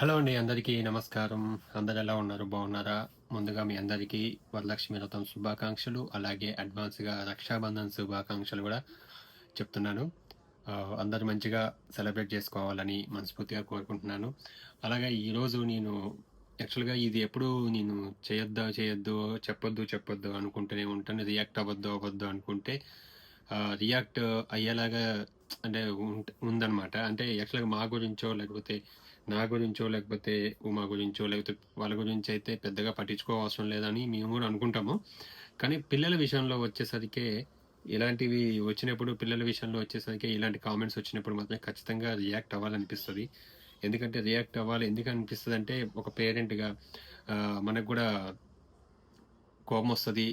Hello అండి అందరికీ నమస్కారం. అందరు ఎలా ఉన్నారు? బాగున్నారా? ముందుగా మీ అందరికీ వరలక్ష్మి వ్రతం శుభాకాంక్షలు అలాగే అడ్వాన్స్గా రక్షాబంధన్ శుభాకాంక్షలు కూడా చెప్తున్నాను. అందరు అందరూ మంచిగా సెలబ్రేట్ చేసుకోవాలని మనస్ఫూర్తిగా కోరుకుంటున్నాను. అలాగే ఈరోజు నేను యాక్చువల్గా ఇది ఎప్పుడు నేను చేయొద్దా చేయొద్దు చెప్పొద్దు చెప్పొద్దు అనుకుంటూనే ఉంటాను. రియాక్ట్ అవ్వద్దు అవ్వద్దు అనుకుంటే రియాక్ట్ అయ్యేలాగా అంటే ఉంట- ఉందన్నమాట. అంటే యాక్చువల్గా మా గురించో లేకపోతే నా గురించో లేకపోతే ఉమా గురించో లేకపోతే వాళ్ళ గురించి అయితే పెద్దగా పట్టించుకోవాల్సిన లేదని మేము కూడా అనుకుంటాము. కానీ పిల్లల విషయంలో వచ్చేసరికి ఇలాంటివి వచ్చినప్పుడు పిల్లల విషయంలో వచ్చేసరికి ఇలాంటి కామెంట్స్ వచ్చినప్పుడు మాత్రం ఖచ్చితంగా రియాక్ట్ అవ్వాలనిపిస్తుంది. ఎందుకంటే రియాక్ట్ అవ్వాలి ఎందుకు అనిపిస్తుంది అంటే ఒక పేరెంట్గా మనకు కూడా కోపం వస్తుంది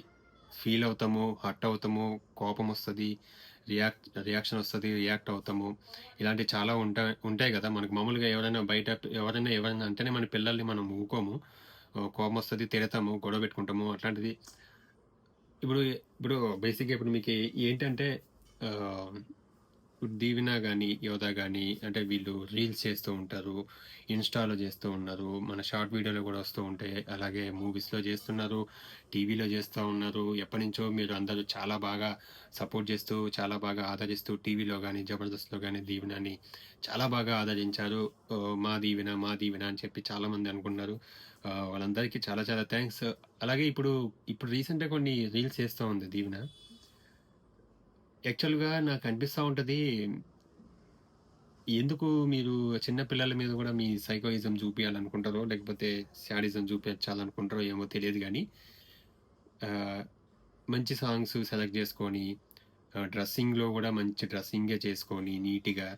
ఫీల్ అవుతాము హర్ట్ అవుతాము కోపం వస్తుంది రియాక్ట్ రియాక్షన్ వస్తుంది రియాక్ట్ అవుతాము. ఇలాంటివి చాలా ఉంటాయి ఉంటాయి కదా. మనకు మామూలుగా ఎవరైనా బయట ఎవరైనా ఎవరైనా అంటేనే మన పిల్లల్ని మనం ఊకోము. కోపం వస్తుంది తిడతాము గొడవ పెట్టుకుంటాము అట్లాంటిది. ఇప్పుడు ఇప్పుడు బేసిక్గా ఇప్పుడు మీకు ఏంటంటే దీవెన కానీ యోధా కానీ అంటే వీళ్ళు రీల్స్ చేస్తూ ఉంటారు ఇన్స్టాలో చేస్తూ ఉన్నారు మన షార్ట్ వీడియోలో కూడా వస్తూ ఉంటాయి అలాగే మూవీస్లో చేస్తున్నారు టీవీలో చేస్తూ ఉన్నారు. ఎప్పటి నుంచో మీరు అందరూ చాలా బాగా సపోర్ట్ చేస్తూ చాలా బాగా ఆదరిస్తూ టీవీలో కానీ జబర్దస్త్లో కానీ దీవెనని చాలా బాగా ఆదరించారు. మా దీవెన మా దీవెన అని చెప్పి చాలామంది అనుకున్నారు. వాళ్ళందరికీ చాలా చాలా థ్యాంక్స్. అలాగే ఇప్పుడు ఇప్పుడు రీసెంట్గా కొన్ని రీల్స్ చేస్తూ ఉంది దీవెన. యాక్చువల్గా నాకు అనిపిస్తూ ఉంటుంది ఎందుకు మీరు చిన్న పిల్లల మీద కూడా మీ సైకోయిజం చూపించాలనుకుంటారో లేకపోతే శాడిజం చూపించాలనుకుంటారో ఏమో తెలియదు కానీ మంచి సాంగ్స్ సెలెక్ట్ చేసుకొని డ్రెస్సింగ్లో కూడా మంచి డ్రెస్సింగే చేసుకొని నీట్గా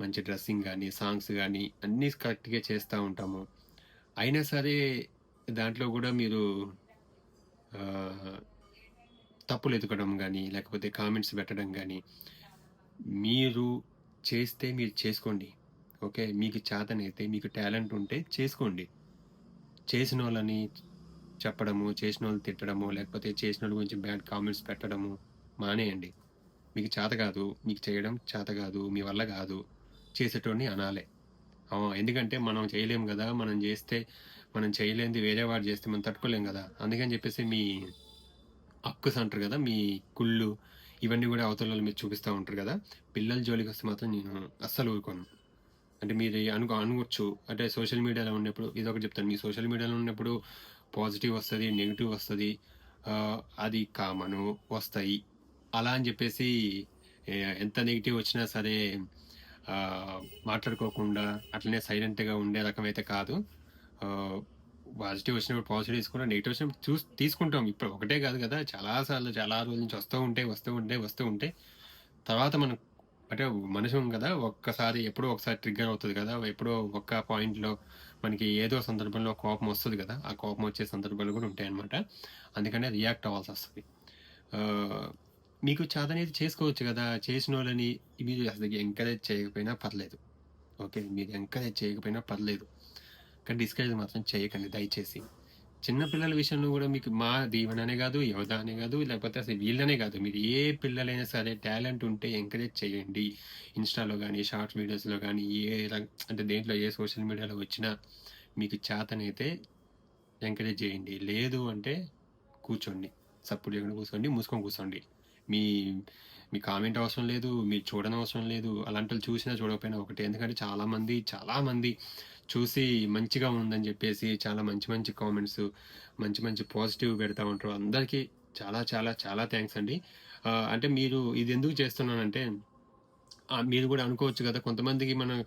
మంచి డ్రెస్సింగ్ కానీ సాంగ్స్ కానీ అన్నీ కరెక్ట్గా చేస్తూ ఉంటాము. అయినా సరే దాంట్లో కూడా మీరు తప్పులు ఎతకడం కానీ లేకపోతే కామెంట్స్ పెట్టడం కానీ మీరు చేస్తే మీరు చేసుకోండి. ఓకే? మీకు చేతనైతే మీకు టాలెంట్ ఉంటే చేసుకోండి. చేసిన వాళ్ళని చెప్పడము చేసిన వాళ్ళు తిట్టడము లేకపోతే చేసిన వాళ్ళ గురించి బ్యాడ్ కామెంట్స్ పెట్టడము మానేయండి. మీకు చేత కాదు మీకు చేయడం చేత కాదు మీ వల్ల కాదు. చేసేటోడిని అనాలే. ఎందుకంటే మనం చేయలేం కదా మనం చేస్తే మనం చేయలేనిది వేరే వాడు చేస్తే మనం తట్టుకోలేం కదా. అందుకని చెప్పేసి మీ అక్కుస్ అంటారు కదా మీ కుళ్ళు ఇవన్నీ కూడా అవతల మీరు చూపిస్తూ ఉంటారు కదా. పిల్లల జోలికి వస్తే మాత్రం నేను అస్సలు ఊరుకోను. అంటే మీరు అనుకో అనుకోవచ్చు. అంటే సోషల్ మీడియాలో ఉన్నప్పుడు ఇది ఒకటి చెప్తాను. మీ సోషల్ మీడియాలో ఉన్నప్పుడు పాజిటివ్ వస్తుంది నెగిటివ్ వస్తుంది అది కామను వస్తాయి. అలా అని చెప్పేసి ఎంత నెగిటివ్ వచ్చినా సరే మాట్లాడుకోకుండా అట్లనే సైలెంట్గా ఉండే రకమైతే కాదు. పాజిటివ్ వచ్చినప్పుడు పాజిటివ్ తీసుకుంటాం నెగిటివ్ వచ్చినప్పుడు చూసి తీసుకుంటాం. ఇప్పుడు ఒకటే కాదు కదా చాలాసార్లు చాలా రోజుల నుంచి వస్తూ ఉంటాయి వస్తూ ఉంటాయి వస్తూ ఉంటాయి తర్వాత మనం అంటే మనిషి కదా ఒక్కసారి ఎప్పుడో ఒకసారి ట్రిగ్గర్ అవుతుంది కదా ఎప్పుడో ఒక్క పాయింట్లో మనకి ఏదో సందర్భంలో కోపం వస్తుంది కదా ఆ కోపం వచ్చే సందర్భాలు కూడా ఉంటాయి అనమాట అందుకనే రియాక్ట్ అవ్వాల్సి వస్తుంది. మీకు మీకు చాదనేది చేసుకోవచ్చు కదా చేసిన వాళ్ళని మీరు అసలు ఎంకరేజ్ చేయకపోయినా పర్లేదు. ఓకే మీరు ఎంకరేజ్ చేయకపోయినా పర్లేదు. కానీ డిస్కరేజ్ మాత్రం చేయకండి దయచేసి. చిన్నపిల్లల విషయంలో కూడా మీకు మా దీవెననే కాదు యోధ అనే కాదు లేకపోతే అసలు వీళ్ళనే కాదు. మీరు ఏ పిల్లలైనా సరే టాలెంట్ ఉంటే ఎంకరేజ్ చేయండి. ఇన్స్టాలో కానీ షార్ట్ వీడియోస్లో కానీ ఏ అంటే దేంట్లో ఏ సోషల్ మీడియాలో వచ్చినా మీకు చేతనైతే ఎంకరేజ్ చేయండి. లేదు అంటే కూర్చోండి. సపోర్ట్ చేయకుండా కూర్చోండి మూసుకొని కూర్చోండి. మీ మీ కామెంట్ అవసరం లేదు మీరు చూడని అవసరం లేదు. అలాంటి వాళ్ళు చూసినా చూడకపోయినా ఒకటి. ఎందుకంటే చాలామంది చాలామంది చూసి మంచిగా ఉందని చెప్పేసి చాలా మంచి మంచి కామెంట్స్ మంచి మంచి పాజిటివ్ పెడతా ఉంటారు. అందరికీ చాలా చాలా చాలా థ్యాంక్స్ అండి. అంటే మీరు ఇది ఎందుకు చేస్తున్నానంటే మీరు కూడా అనుకోవచ్చు కదా కొంతమందికి మనం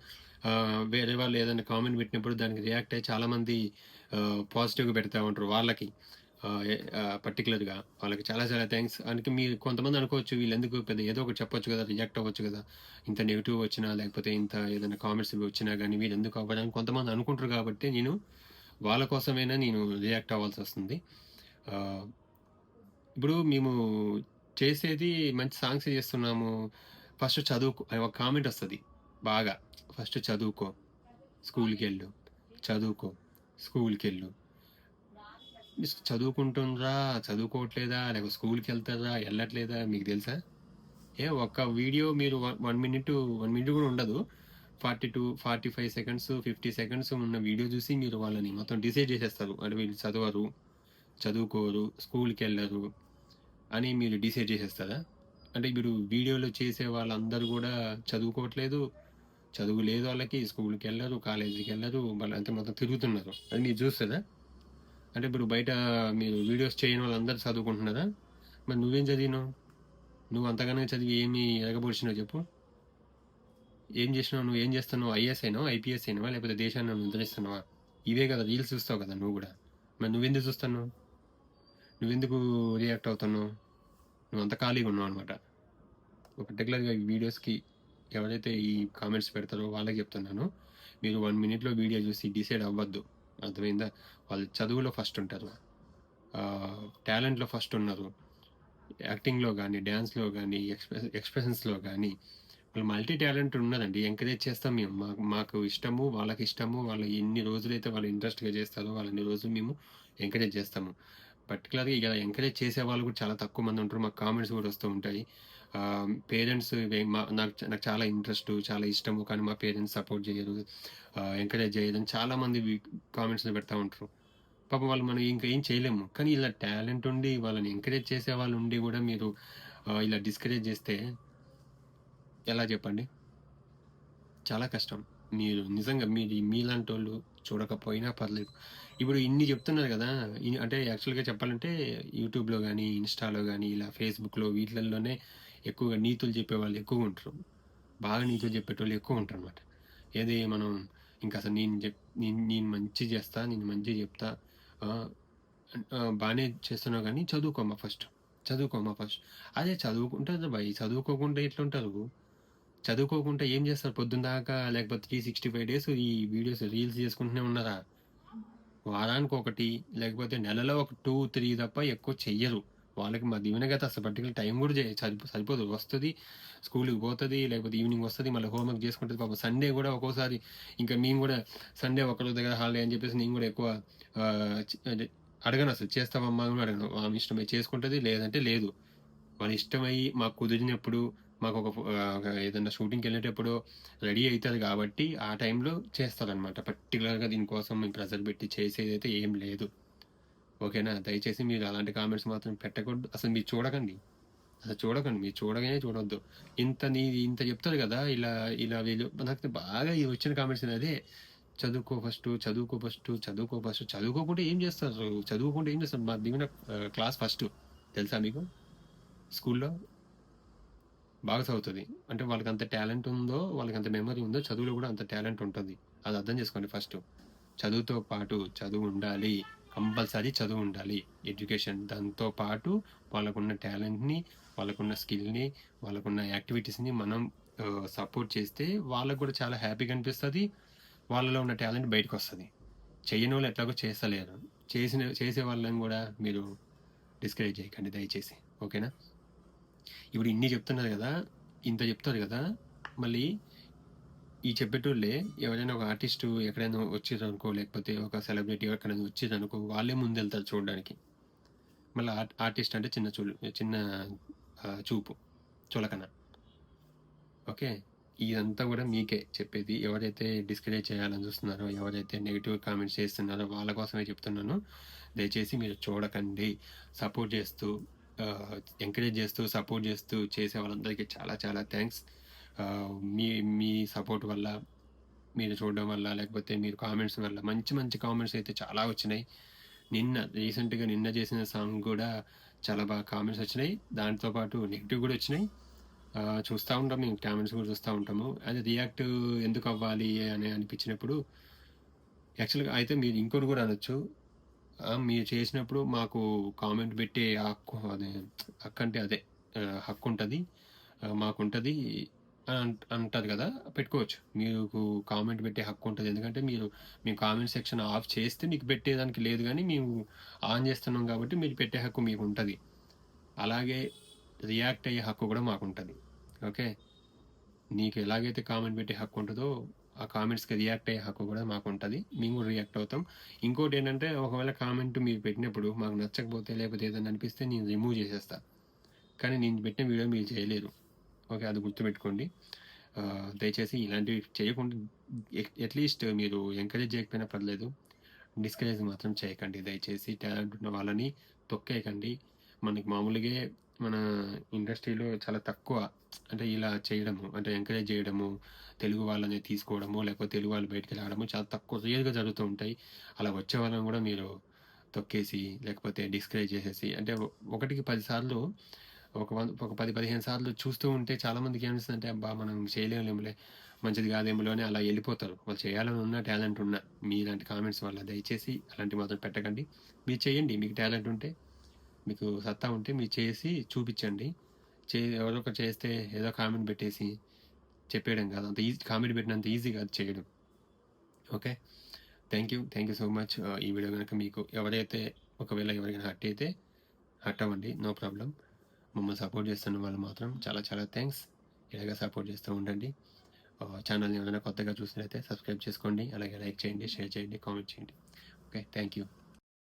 వేరే వాళ్ళు ఏదైనా కామెంట్ పెట్టినప్పుడు దానికి రియాక్ట్ అయ్యి చాలామంది పాజిటివ్గా పెడతా ఉంటారు వాళ్ళకి. పర్టికులర్గా వాళ్ళకి చాలా చాలా థ్యాంక్స్ అందుకే మీరు కొంతమంది అనుకోవచ్చు వీళ్ళు ఎందుకు పెద్ద ఏదో ఒకటి చెప్పొచ్చు కదా రియాక్ట్ అవ్వచ్చు కదా. ఇంత నెగిటివ్ వచ్చినా లేకపోతే ఇంత ఏదైనా కామెంట్స్ వచ్చినా కానీ వీళ్ళు ఎందుకు అవ్వడానికి కొంతమంది అనుకుంటారు కాబట్టి నేను వాళ్ళ కోసమైనా నేను రియాక్ట్ అవ్వాల్సి వస్తుంది. ఇప్పుడు మేము చేసేది మంచి సాంగ్స్ చేస్తున్నాము. ఫస్ట్ చదువుకో అని ఒక కామెంట్ వస్తుంది బాగా. ఫస్ట్ చదువుకో స్కూల్కి వెళ్ళు. చదువుకో స్కూల్కి వెళ్ళు. చదువుకుంటుండ్రా చదువుకోవట్లేదా లేకపోతే స్కూల్కి వెళ్తారా వెళ్ళట్లేదా మీకు తెలుసా? ఏ ఒక్క వీడియో మీరు వన్ మినిట్ వన్ మినిట్ కూడా ఉండదు. Forty two forty five seconds fifty seconds ఉన్న వీడియో చూసి మీరు వాళ్ళని మొత్తం డిసైడ్ చేసేస్తారు. అంటే వీళ్ళు చదవరు చదువుకోరు స్కూల్కి వెళ్ళరు అని మీరు డిసైడ్ చేసేస్తారా? అంటే మీరు వీడియోలో చేసే వాళ్ళందరూ కూడా చదువుకోవట్లేదు చదువు లేదు వాళ్ళకి స్కూల్కి వెళ్ళరు కాలేజీకి వెళ్ళరు వాళ్ళు అంతే మొత్తం తిరుగుతున్నారు. అది మీరు చూస్తారా? అంటే ఇప్పుడు బయట మీరు వీడియోస్ చేయని వాళ్ళందరూ చదువుకుంటున్నారా? మరి నువ్వేం చదివినావు? నువ్వు అంతగానే చదివి ఏమి ఎరగబోడిచినావు చెప్పు. ఏం చేసినావు? నువ్వు ఏం చేస్తున్నావు? ఐఎస్ అయినావు? ఐపీఎస్ అయినావా? లేకపోతే దేశాన్ని నిద్రిస్తున్నావా ఇవే కదా రీల్స్ చూస్తావు కదా నువ్వు కూడా. మరి నువ్వెందుకు చూస్తున్నావు? నువ్వెందుకు రియాక్ట్ అవుతున్నావు? నువ్వు అంత ఖాళీగా ఉన్నావు అనమాట పర్టికులర్గా ఈ వీడియోస్కి ఎవరైతే ఈ కామెంట్స్ పెడతారో వాళ్ళకి చెప్తున్నాను. మీరు వన్ మినిట్లో వీడియో చూసి డిసైడ్ అవ్వద్దు. అర్థమైందా? వాళ్ళు చదువులో ఫస్ట్ ఉంటారు. టాలెంట్లో ఫస్ట్ ఉన్నారు. యాక్టింగ్లో కానీ డ్యాన్స్లో కానీ ఎక్స్ప్రెస్ ఎక్స్ప్రెషన్స్లో కానీ వాళ్ళు మల్టీ టాలెంట్ ఉన్నదండి. ఎంకరేజ్ చేస్తాం మేము. మాకు మాకు ఇష్టము వాళ్ళకి ఇష్టము వాళ్ళు ఎన్ని రోజులైతే వాళ్ళు ఇంట్రెస్ట్గా చేస్తారో వాళ్ళని రోజులు మేము ఎంకరేజ్ చేస్తాము. పర్టికులర్గా ఇక ఎంకరేజ్ చేసే వాళ్ళు కూడా చాలా తక్కువ మంది ఉంటారు. మాకు కామెంట్స్ కూడా వస్తూ ఉంటాయి. పేరెంట్స్ నాకు నాకు చాలా ఇంట్రెస్ట్ చాలా ఇష్టము కానీ మా పేరెంట్స్ సపోర్ట్ చేయరు. ఎంకరేజ్ చేయరు చాలామంది కామెంట్స్ని పెడతా ఉంటారు. పాపం వాళ్ళు మనం ఇంకా ఏం చేయలేము. కానీ ఇలా టాలెంట్ ఉండి వాళ్ళని ఎంకరేజ్ చేసే వాళ్ళు ఉండి కూడా మీరు ఇలా డిస్కరేజ్ చేస్తే ఎలా చెప్పండి? చాలా కష్టం. మీరు నిజంగా మీరు మీలాంటి వాళ్ళు చూడకపోయినా పర్లేదు. ఇప్పుడు ఇన్ని చెప్తున్నారు కదా అంటే యాక్చువల్గా చెప్పాలంటే యూట్యూబ్లో కానీ ఇన్స్టాలో కానీ ఇలా ఫేస్బుక్లో వీటిలలోనే ఎక్కువగా నీతులు చెప్పే వాళ్ళు ఎక్కువ ఉంటారు. బాగా నీతులు చెప్పేటోళ్ళు ఎక్కువ ఉంటారు అనమాట ఏది మనం ఇంకా అసలు నేను చెప్ నేను నేను మంచి చేస్తా నేను మంచి చెప్తా బాగానే చేస్తున్నావు కానీ చదువుకోమ్మా ఫస్ట్. చదువుకోమ్మా ఫస్ట్. అదే చదువుకుంటారు బాయ్ చదువుకోకుండా ఎట్లుంటారు చదువుకోకుండా ఏం చేస్తారు? పొద్దున్న దాకా లేకపోతే త్రీ సిక్స్టీ ఫైవ్ డేస్ ఈ వీడియోస్ రీల్స్ చేసుకుంటూనే ఉన్నారా? వారానికి ఒకటి లేకపోతే నెలలో ఒక టూ త్రీ తప్ప ఎక్కువ చెయ్యరు. వాళ్ళకి మా దీవెనగత అసలు పర్టికులర్ టైం కూడా సరిపో సరిపోదు. వస్తుంది స్కూల్కి పోతుంది లేకపోతే ఈవినింగ్ వస్తుంది మళ్ళీ హోంవర్క్ చేసుకుంటుంది. పాప సండే కూడా ఒక్కోసారి ఇంకా మేము కూడా సండే ఒకరి దగ్గర హాలిడే అని చెప్పేసి నేను కూడా ఎక్కువ అడగను అసలు. చేస్తామమ్మా అని కూడా అడగను. ఆమె ఇష్టమై చేసుకుంటుంది లేదంటే లేదు. వాళ్ళు ఇష్టమై మాకు కుదిరినప్పుడు మాకు ఒక ఏదైనా షూటింగ్కి వెళ్ళేటప్పుడు రెడీ అవుతుంది కాబట్టి ఆ టైంలో చేస్తారనమాట పర్టికులర్గా దీనికోసం మేము ప్రెజర్ పెట్టి చేసేది అయితే ఏం లేదు. ఓకేనా? దయచేసి మీరు అలాంటి కామెంట్స్ మాత్రం పెట్టకూడదు. అసలు మీరు చూడకండి. అసలు చూడకండి. మీరు చూడగానే చూడొద్దు. ఇంత నీ ఇంత చెప్తారు కదా ఇలా ఇలా వీళ్ళు. నాకు బాగా వచ్చిన కామెంట్స్ అదే. చదువుకో ఫస్ట్ చదువుకో ఫస్ట్ చదువుకో ఫస్ట్ చదువుకోకుండా ఏం చేస్తారు? చదువుకుంటే ఏం చేస్తారు? మా దిగిన క్లాస్ ఫస్ట్ తెలుసా మీకు? స్కూల్లో బాగా చదువుతుంది. అంటే వాళ్ళకి అంత టాలెంట్ ఉందో వాళ్ళకి అంత మెమరీ ఉందో చదువులో కూడా అంత టాలెంట్ ఉంటుంది. అది అర్థం చేసుకోండి ఫస్ట్ చదువుతో పాటు చదువు ఉండాలి. కంపల్సరీ చదువు ఉండాలి. ఎడ్యుకేషన్ దాంతో పాటు వాళ్ళకున్న టాలెంట్ని వాళ్ళకున్న స్కిల్ని వాళ్ళకున్న యాక్టివిటీస్ని మనం సపోర్ట్ చేస్తే వాళ్ళకు కూడా చాలా హ్యాపీగా అనిపిస్తుంది వాళ్ళలో ఉన్న టాలెంట్ బయటకు వస్తుంది చేయని వాళ్ళు ఎట్లాగో చేస్తలేరు. చేసిన చేసే వాళ్ళని కూడా మీరు డిస్కరేజ్ చేయకండి దయచేసి. ఓకేనా? ఇప్పుడు ఇన్ని చెప్తున్నారు కదా ఇంత చెప్తారు కదా మళ్ళీ ఈ చెప్పేటోళ్ళే ఎవరైనా ఒక ఆర్టిస్ట్ ఎక్కడైనా వచ్చారు అనుకో లేకపోతే ఒక సెలబ్రిటీ ఎక్కడైనా వచ్చారు అనుకో వాళ్ళే ముందు వెళ్తారు చూడడానికి. మళ్ళీ ఆర్ట్ ఆర్టిస్ట్ అంటే చిన్న చూ చిన్న చూపు చులకన. ఓకే? ఇదంతా కూడా మీకే చెప్పేది. ఎవరైతే డిస్కరేజ్ చేయాలని చూస్తున్నారో ఎవరైతే నెగిటివ్ కామెంట్స్ చేస్తున్నారో వాళ్ళ కోసమే చెప్తున్నాను. దయచేసి మీరు చూడకండి. సపోర్ట్ చేస్తూ ఎంకరేజ్ చేస్తూ సపోర్ట్ చేస్తూ చేసే వాళ్ళందరికీ చాలా చాలా థ్యాంక్స్. మీ మీ సపోర్ట్ వల్ల మీరు చూడడం వల్ల లేకపోతే మీరు కామెంట్స్ వల్ల మంచి మంచి కామెంట్స్ అయితే చాలా వచ్చినాయి. నిన్న రీసెంట్గా నిన్న చేసిన సాంగ్ కూడా చాలా బాగా కామెంట్స్ వచ్చినాయి. దాంతోపాటు నెగిటివ్ కూడా వచ్చినాయి. చూస్తూ ఉంటాం మేము కామెంట్స్ కూడా చూస్తూ ఉంటాము. అది రియాక్ట్ ఎందుకు అవ్వాలి అని అనిపించినప్పుడు యాక్చువల్గా అయితే మీరు ఇంకోటి కూడా అనొచ్చు. మీరు చేసినప్పుడు మాకు కామెంట్ పెట్టే హక్కు అదే హక్కు అంటే అదే హక్కు ఉంటుంది. మాకు ఉంటుంది. అంటారు కదా పెట్టుకోవచ్చు. మీకు కామెంట్ పెట్టే హక్కు ఉంటుంది. ఎందుకంటే మీరు మీ కామెంట్ సెక్షన్ ఆఫ్ చేస్తే మీకు పెట్టేదానికి లేదు కానీ మేము ఆన్ చేస్తున్నాం కాబట్టి మీరు పెట్టే హక్కు మీకు ఉంటుంది. అలాగే రియాక్ట్ అయ్యే హక్కు కూడా మాకు ఉంటుంది. ఓకే? నీకు ఎలాగైతే కామెంట్ పెట్టే హక్కు ఉంటుందో ఆ కామెంట్స్కి రియాక్ట్ అయ్యే హక్కు కూడా మాకు ఉంటుంది. మేము కూడా రియాక్ట్ అవుతాం. ఇంకోటి ఏంటంటే ఒకవేళ కామెంట్ మీరు పెట్టినప్పుడు మాకు నచ్చకపోతే లేకపోతే ఏదైనా అనిపిస్తే నేను రిమూవ్ చేసేస్తాను కానీ నేను పెట్టిన వీడియో మీరు చేయలేరు. ఓకే అది గుర్తుపెట్టుకోండి దయచేసి ఇలాంటివి చేయకుండా అట్‌లీస్ట్ మీరు ఎంకరేజ్ చేయకపోయినా పర్లేదు. డిస్కరేజ్ మాత్రం చేయకండి దయచేసి. టాలెంట్ ఉన్న వాళ్ళని తొక్కేయకండి. మనకి మామూలుగా మన ఇండస్ట్రీలో చాలా తక్కువ అంటే ఇలా చేయడము అంటే ఎంకరేజ్ చేయడము, తెలుగు వాళ్ళని తీసుకోవడము, లేకపోతే తెలుగు వాళ్ళు బయటకు రావడము చాలా తక్కువ రియల్గా జరుగుతూ ఉంటాయి. అలా వచ్చే వాళ్ళని కూడా మీరు తొక్కేసి, లేకపోతే డిస్కరేజ్ చేసేసి అంటే ఒకటికి 10 సార్లు ఒక వన్ ఒక 10, 15 సార్లు చూస్తూ ఉంటే చాలామందికి అంటే అబ్బా! మనం చేయలేములే, మంచిది కాదేమోలే అని అలా వెళ్ళిపోతారు వాళ్ళు చేయాలని ఉన్న టాలెంట్ మీ మీలాంటి కామెంట్స్ వల్ల దయచేసి అలాంటివి మాత్రం పెట్టకండి. మీరు చేయండి. మీకు టాలెంట్ ఉంటే, మీకు సత్తా ఉంటే మీరు చేసి చూపించండి చే ఎవరో ఒకరు చేస్తే ఏదో కామెంట్ పెట్టేసి చెప్పేయడం కాదు. అంత ఈజీ కామెంట్ పెట్టినంత ఈజీ కాదు చేయడం. Okay. Thank you. Thank you so much. ఈ వీడియో కనుక మీకు ఎవరైతే ఒకవేళ ఎవరికైనా హర్ట్ అయితే హర్ట్ అవ్వండి. నో ప్రాబ్లం మమ్మల్ని సపోర్ట్ చేస్తున్న వాళ్ళు మాత్రం చాలా చాలా థ్యాంక్స్ ఇలాగ సపోర్ట్ చేస్తూ ఉండండి. ఛానల్ని ఏమైనా కొత్తగా చూసినట్లయితే సబ్స్క్రైబ్ చేసుకోండి. అలాగే లైక్ చేయండి, షేర్ చేయండి, కామెంట్ చేయండి. ఓకే. Thank you.